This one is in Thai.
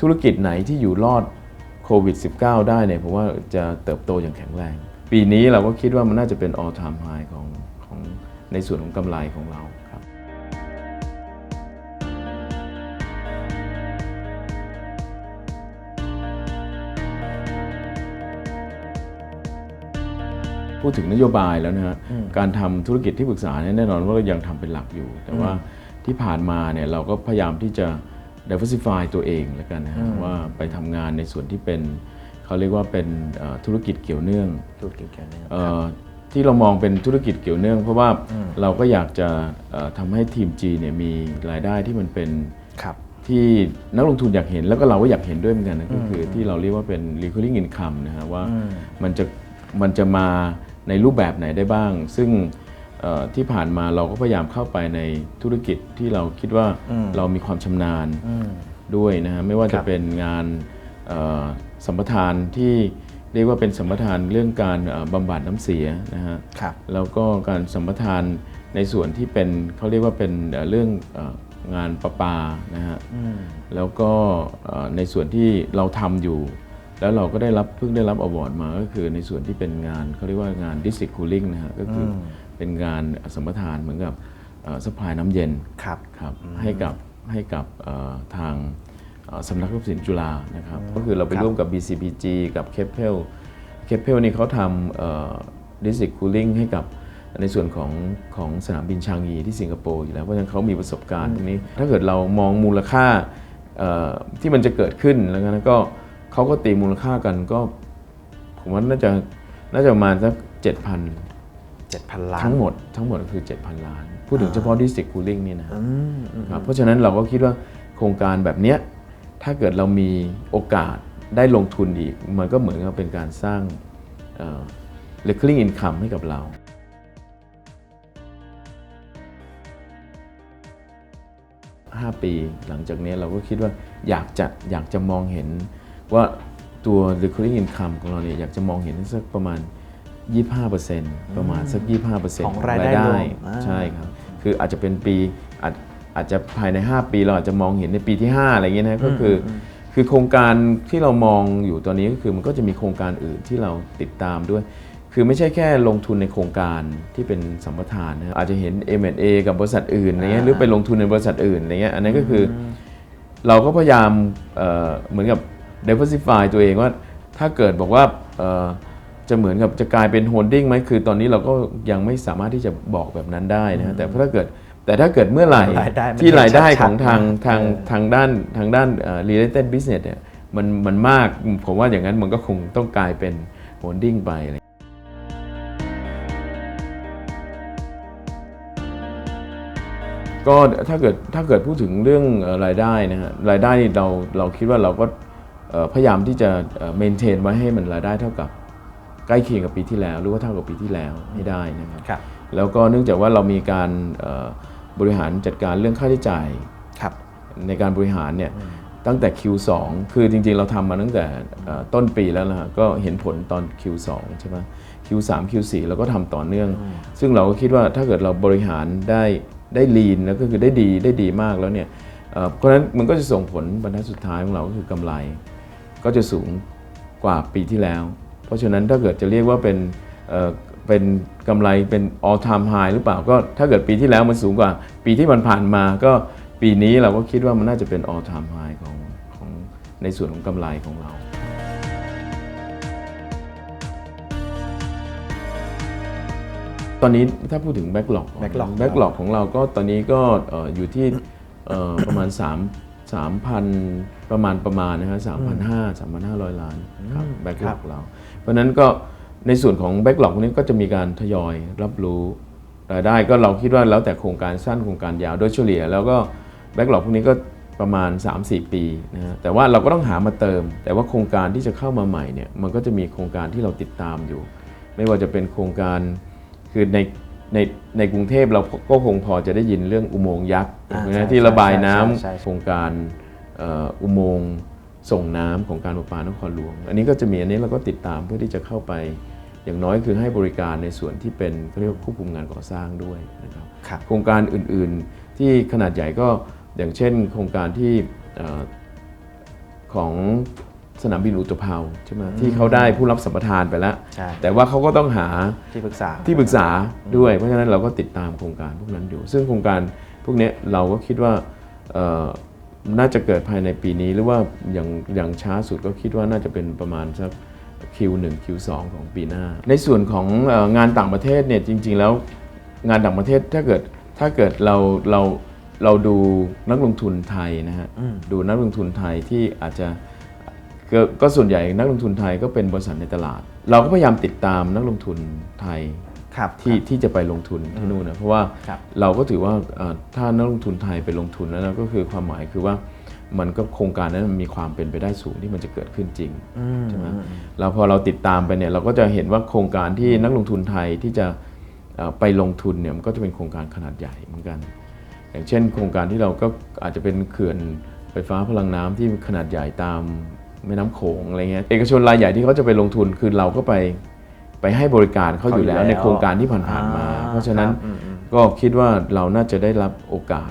ธุรกิจไหนที่อยู่รอดโควิด -19 ได้เนี่ยผมว่าจะเติบโตอย่างแข็งแรง ปีนี้เราก็คิดว่ามันน่าจะเป็น all time high ของของในส่วนของกำไรของเราครับพูดถึงนโยบายแล้วนะฮะการทำธุรกิจที่ปรึกษาเนี่ยแน่นอนว่าเรายังทำเป็นหลักอยู่ แต่ว่าที่ผ่านมาเนี่ยเราก็พยายามที่จะ diversify ตัวเองแล้วกันนะฮะว่าไปทำงานในส่วนที่เป็นเขาเรียกว่าเป็นเอ่อธุรกิจเกี่ยวเนื่องธุรกิจเกี่ยวเนื่องเอ่อที่เรามองเป็นธุรกิจเกี่ยวเนื่อง เพราะว่าเราก็อยากจะเอ่อทำให้ทีม G เนี่ยมีรายได้ที่มันเป็นครับที่นักลงทุนอยากเห็นแล้วก็เราก็อยากเห็นด้วยเหมือนกันนะก็คือที่เราเรียกว่าเป็น recurring income นะฮะว่ามันจะมันจะมาในรูปแบบไหนได้บ้าง ซึ่งเอ่อ ที่ผ่านมาเราก็พยายามเข้าไปในธุรกิจที่เราคิดว่าเรามีความชำนาญด้วยนะฮะไม่ว่าคจะรับเป็นงานเอ่อสัมปทานที่เรียกว่าเป็นสัมปทานเรื่องการเอ่อบำบัดน้ำเสียนะฮะครับแล้วก็การสัมปทานในส่วนที่เป็นเขาเรียกว่าเป็นเอ่อเรื่องเอ่องานประปานะฮะแล้วก็เอ่อในส่วนที่เราทำอยู่ แล้วเราก็ได้รับเพิ่งได้รับอวอร์ดมาก็คือในส่วนที่เป็นงานเขาเรียกว่างาน district cooling นะฮะก็คืออ เป็นงานสัมปทานเหมือนกับสปายน้ำเย็นครับครับให้กับให้กับเอ่อทางเอ่อสำนักทรัพย์สินจุฬานะครับก็คือเราไปครับร่วมกับ BCPG กับ k e p e l k e p e l นี่เขาทำ district cooling ให้กับในส่วนของของสนามบินชางยีที่สิงคโปร์อยู่แล้ว เพราะฉะนั้นเขามีประสบการณ์ตรงนี้ ถ้าเกิดเรามองมูลค่าเอ่อที่มันจะเกิดขึ้นแล้วนั้นก็เขาก็ตีมูลค่ากันก็ ผมว่าน่าจะน่าจะประมาณสัก7,000 7,000 ล้านทั้งหมดทั้งหมดก็คือ 7,000 ล้าน พูดถึงเฉพาะ district cooling นี่นะครับอืมอืมครับเพราะฉะนั้นเราก็คิดว่าโครงการแบบเนี้ยถ้าเกิดเรามีโอกาสได้ลงทุนอีก มันก็เหมือนกับเป็นการสร้างเอ่อ recurring income ให้กับเรา5ปีหลังจากนี้เราก็คิดว่าอยากจะอยากจะมองเห็นว่าตัว recurring income ของเราเนี่ยอยากจะมองเห็นสักประมาณ 25%ประมาณสัก 25%ของรายได้รวมอ่าใช่ครับ คืออาจจะเป็นปีอาจอาจจะภายใน 5 ปีเราอาจจะมองเห็นในปีที่ 5 อะไรเงี้ยนะก็คืออคือโครงการที่เรามองอยู่ตอนนี้ก็คือมันก็จะมีโครงการอื่นที่เราติดตามด้วย คือไม่ใช่แค่ลงทุนในโครงการที่เป็นสัมปทานนะอาจจะเห็น M&A กับบริษัทอื่นอะไรเงี้ยหรือไปลงทุนในบริษัทอื่นอะไรเงี้ยอันนั้นก็คืออเราก็พยายามเอ่อเหมือนกับ diversify ตัวเองว่าถ้าเกิดบอกว่าเอ่อ จะเหมือนกับจะกลายเป็นโฮลดิ้งไหมคือตอนนี้เราก็ยังไม่สามารถที่จะบอกแบบนั้นได้นะฮะแต่ถ้าเกิดแต่ถ้าเกิดเมื่อไหร่รายได้มันที่รายได้เห็นชัขดๆองทางนะทางเออทางด้านทางด้านเอ่อ related business เนี่ยมันมันมากผมว่าอย่างนั้นมันก็คงต้องกลายเป็นโฮลดิ้งไปอะไรก็ถ้าเกิดถ้าเกิดพูดถึงเรื่องเอ่อรายได้นะฮะรายได้นี่เราเราคิดว่าเราก็เอ่อพยายามที่จะเมนเทนไว้ให้มันรายได้เท่ากับ ใกล้เคียงกับปีที่แล้ว หรือว่าเท่ากับปีที่แล้วให้ได้นะครับครับ แล้วก็เนื่องจากว่าเรามีการเอ่อบริหารจัดการเรื่องค่าใช้จ่ายครับ ในการบริหารเนี่ยตั้งแต่ Q2 คือจริงๆ เราทำมาตั้งแต่เอ่อต้นปีแล้วนะฮะก็เห็นผลตอน Q2 ใช่ไหม Q3 Q4 เราก็ทำต่อเนื่อง ซึ่งเราก็คิดว่าถ้าเกิดเราบริหารได้ได้ลีนแล้วก็คือได้ดีได้ดีมากแล้วเนี่ยเอ่อเพราะฉะนั้นมันก็จะส่งผลบรรทัดสุดท้ายของเราก็คือกำไร ก็จะสูงกว่าปีที่แล้ว เพราะฉะนั้นถ้าเกิดจะเรียกว่าเป็นเอ่อเป็นกำไรเป็น all time high หรือเปล่าก็ถ้าเกิดปีที่แล้วมันสูงกว่า ปีที่มันผ่านมาก็ปีนี้เราก็คิดว่ามันน่าจะเป็น all time high ของของในส่วนของกำไรของเราตอนนี้ถ้าพูดถึง backlog backlog backlog ของเราก็ตอนนี้ก็เอ่ออยู่ที่เอ่อประมาณ 3 3,000 ประมาณประมาณนะฮะ3,500 3,500 ล้านครับครั backlog บเรา เพราะฉะนั้นก็ในส่วนของ backlog พวกนี้ก็จะมีการทยอยรับรู้รายได้ก็เราคิดว่าแล้วแต่โครงการสั้นโครงการยาวโดยเฉลี่ย แล้วก็ backlog พวกนี้ก็ประมาณ 3-4 ปีนะฮะแต่ว่าเราก็ต้องหามาเติม แต่ว่าโครงการที่จะเข้ามาใหม่เนี่ยมันก็จะมีโครงการที่เราติดตามอยู่ ไม่ว่าจะเป็นโครงการคือใน ในในกรุงเทพเราก็คงพอจะได้ยินเรื่องอุโมงค์ยักษ์อ่านะใช่ที่ระบายน้ใช่ใช่ใช่ำโครงการเอ่ออุโมงค์ส่งน้ำของการประปานครหลวง อันนี้ก็จะมีอันนี้เราก็ติดตามเพื่อที่จะเข้าไป อย่างน้อยคือให้บริการในส่วนที่เป็นเขาเรียกว่าควบคุมงานก่อสร้างด้วยนะครับครับโครงการอื่นๆที่ขนาดใหญ่ก็อย่างเช่น โครงการที่เอ่อของ สนามบินอุตภาวใช่ไหมที่เขาได้ผู้รับสัมปทานไปแล้วใช่แต่ว่าเขาก็ต้องหาที่ปรึกษาที่ปรึกษาด้วย เพราะฉะนั้นเราก็ติดตามโครงการพวกนั้นอยู่ ซึ่งโครงการพวกเนี้ยเราก็คิดว่าเอ่อน่าจะเกิดภายในปีนี้หรือว่าอย่างอย่างช้าสุดก็คิดว่าน่าจะเป็นประมาณสัก Q1 Q2 ของปีหน้า ในส่วนของเอองานต่างประเทศเนี่ยจริง ๆ แล้วงานต่างประเทศถ้าเกิดถ้าเกิดเราเราเราดูนักลงทุนไทยนะฮะดูนักลงทุนไทยที่อาจจะ ก็ก็ส่วนใหญ่นักลงทุนไทยก็เป็นบริษัทในตลาด เราก็พยายามติดตามนักลงทุนไทยครับที่ที่จะไปลงทุนที่นู่นนะเพราะว่าครับเราก็ถือว่าเอ่อถ้านักลงทุนไทยไปลงทุนแล้วนะก็คือความหมายคือว่ามันก็โครงการนั้นมันมีความเป็นไปได้สูงที่มันจะเกิดขึ้นจริงใช่ไหมแล้วพอเราติดตามไปเนี่ยเราก็จะเห็นว่าโครงการที่นักลงทุนไทยที่จะเอ่อไปลงทุนเนี่ยมันก็จะเป็นโครงการขนาดใหญ่เหมือนกัน อย่างเช่น โครงการที่เราก็อาจจะเป็นเขื่อนไฟฟ้าพลังน้ำที่ขนาดใหญ่ตาม แม่น้ำโขงอะไรเงี้ยเอกชนรายใหญ่ที่เขาจะไปลงทุนคือเราก็ไปไปให้บริการเขาอยู่แล้วในโครงการที่ผ่านๆมา เพราะฉะนั้นครับอืมก็คิดว่าเราน่าจะได้รับโอกาส